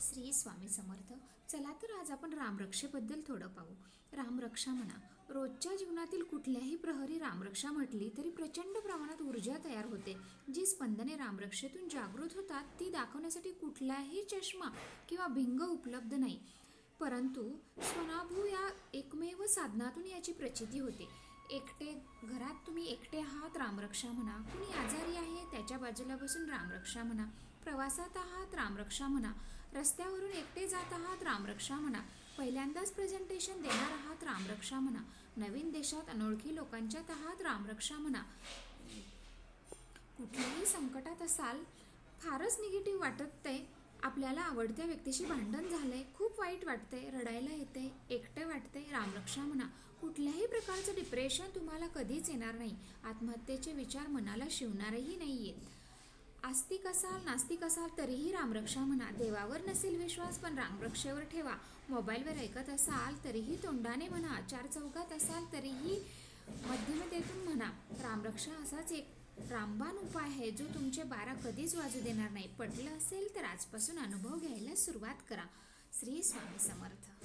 श्री स्वामी समर्थ चला तर आज आपण रामरक्षेबद्दल थोडं पाहू. रामरक्षा म्हणा रोजच्या जीवनातील कुठल्याही प्रहरी रामरक्षा म्हटली तरी प्रचंड प्रमाणात ऊर्जा तयार होते. जी स्पंदने रामरक्षेतून जागृत होतात ती दाखवण्यासाठी कुठलाही चष्मा किंवा भिंग उपलब्ध नाही. परंतु स्वनाभू या एकमेव साधनातून याची प्रचिती होते. एकटे घरात तुम्ही एकटे आहात रामरक्षा म्हणा कुणी आजारी आहे त्याच्या बाजूला बसून रामरक्षा म्हणा प्रवासात आहात रामरक्षा म्हणा रस्त्यावरून एकटे जात आहात रामरक्षा म्हणा. पहिल्यांदाच प्रेझेंटेशन देणार आहात रामरक्षा म्हणा. नवीन देशात अनोळखी लोकांच्यात आहात रामरक्षा म्हणा. कुठल्याही संकटात असाल फारच निगेटिव्ह वाटत ते. आपल्याला आवडत्या व्यक्तीशी भांडण झालंय खूप वाईट वाटतंय रडायला येते एकटे वाटते रामरक्षा म्हणा. कुठल्याही प्रकारचं डिप्रेशन तुम्हाला कधीच येणार नाही. आत्महत्येचे विचार मनाला शिवणारही नाही आहेत आस्तिक असाल नास्तिक असाल तरीही रामरक्षा म्हणा. देवावर नसेल विश्वास पण रामरक्षेवर ठेवा. मोबाईलवर ऐकत असाल तरीही तोंडाने म्हणा. चार चौकात असाल तरीही मध्यमतेतून म्हणा. रामरक्षा असाच एक रामबाण उपाय आहे जो तुमचे बारा कधीच वाजू देणार नाही. पटलं असेल तर आजपासून अनुभव घ्यायला सुरुवात करा. श्री स्वामी समर्थ.